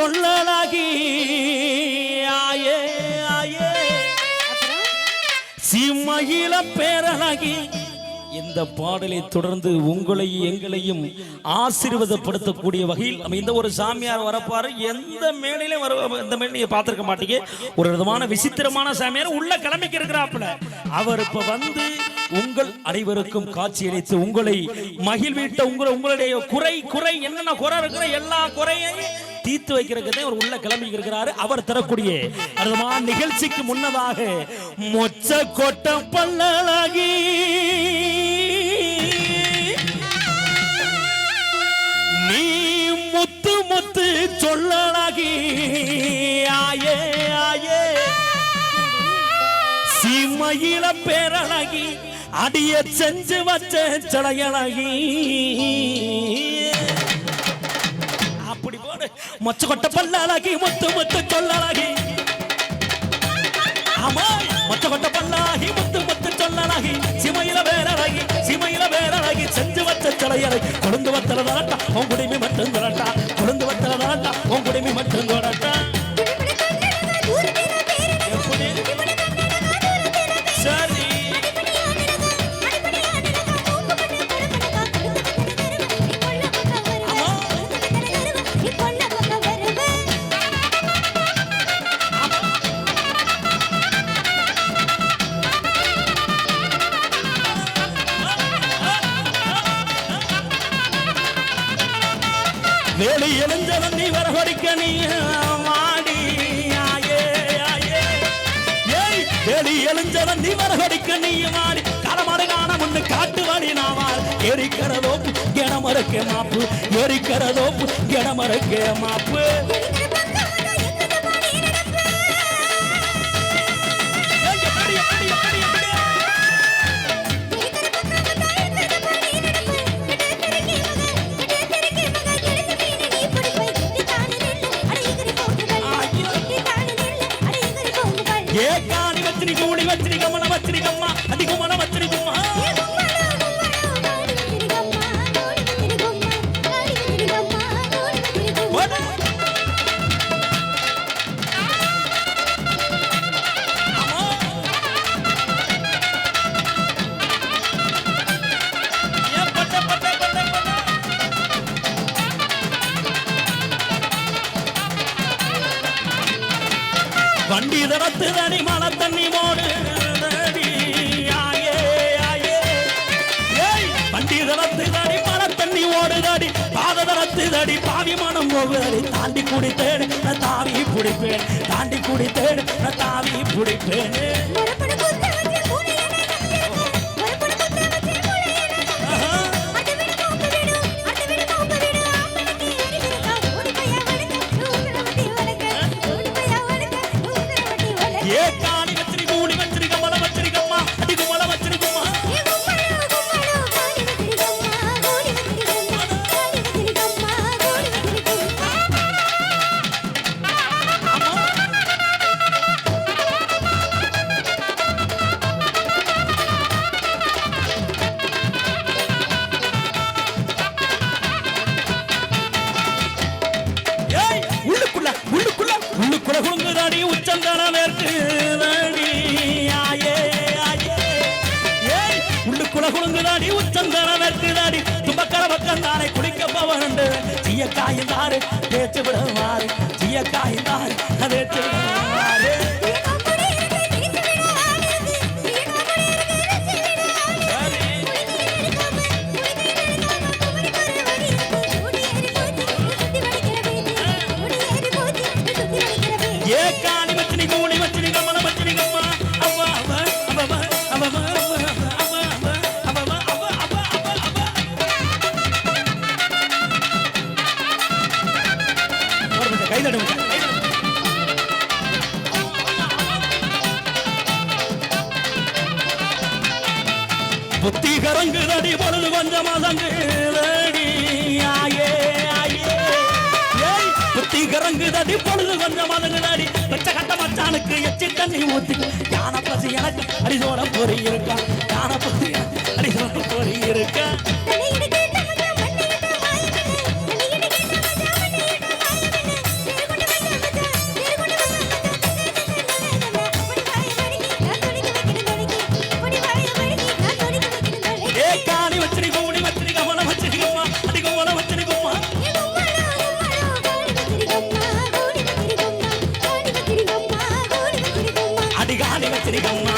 சொல்லலாகி. ஆயே ஆயே. சிம்மயில பேரழகி இந்த பாடலை தொடர்ந்து உங்களையும் எங்களையும் ஆசீர்வாதப்படுத்தக்கூடிய வகையில் இந்த ஒரு சாமியார் வரப்பாரு. எந்த மேடையிலும் வர இந்த மேடை நீங்க பார்த்திருக்க மாட்டீங்க. ஒரு விதமான விசித்திரமான சாமியார் உள்ள கிளம்பிக்கு இருக்கிறாப்புல அவர் இப்ப வந்து உங்கள் அனைவருக்கும் காட்சியளித்து உங்களை மகிழ்விட்ட உங்களை உங்களுடைய குறை குறை என்னென்ன குறை இருக்கிற எல்லா குறையையும் தீர்த்து வைக்கிறதுக்கு அவர் உள்ள கிளம்பி இருக்கிறாரு அவர் தரக்கூடிய நிகழ்ச்சிக்கு முன்னதாக மொச்ச கொட்ட பல்லழகி சீமையில பேரழகி அடிய செஞ்சு வச்ச சடையழகி. அப்படி போடு. மொச்ச கொட்ட பல்லாகி முத்து முத்து சொல்லழகி. ஆமா மொச்ச கொட்ட பல்லாகி முத்து முத்து சொல்லழகி. சிமையில வேறழகி சிமையில வேறழகி செஞ்சு வச்ச தலையறை கொழுந்து வத்தல தாட்டா வேலி எழுந்தவன் நீ வரகொடிக்க நீ மாடி. ஆயே ஏய் வேலி எழுந்தவன் நீ வரகொடிக்க நீ மாடி. களமாடு காண முன்னு காட்டு வழி நாமால் எரிக்கிறதோப்பு கிணமறக்க மாப்பு. எரிக்கிறதோப்பு கிணமறக்க மாப்பு. Yeah. வண்டி தரத்து தனி மன தண்ணி மோடு. வண்டி தரத்து தடி மழை தண்ணி ஓடுதடி. பாத தரத்து தடி பாவி மனம் போகுதடி தாண்டி குடித்தேன் நான் தாவி பிடிப்பேன் தாண்டி குடித்தேன் நான் தாவி பிடிப்பேன் குழுங்குதாடி உச்சந்தான மேற்கு ஆயே ஏய் உள்ளுக்குள்ள குழுங்குதாடி உச்சந்தான மேற்கு தும்பக்கர பக்கம் தானே குடிக்க பவண்டு சீய காய்ந்தாரு தேய்ச்சு விடுவாரு சீய காய்ந்தாரு அதே கைதடுங்க புத்தி கரங்கு தடி பொழுது கொஞ்சம் மதங்கு புத்தி கரங்கு தடி பொழுது கொஞ்சம் மதங்கு தடி. வெச்ச கட்ட மச்சானுக்கு எச்சி தண்ணி ஊத்தி. யான பசி எனக்கு அடிசோட பொறியிரு. Ready, go, go.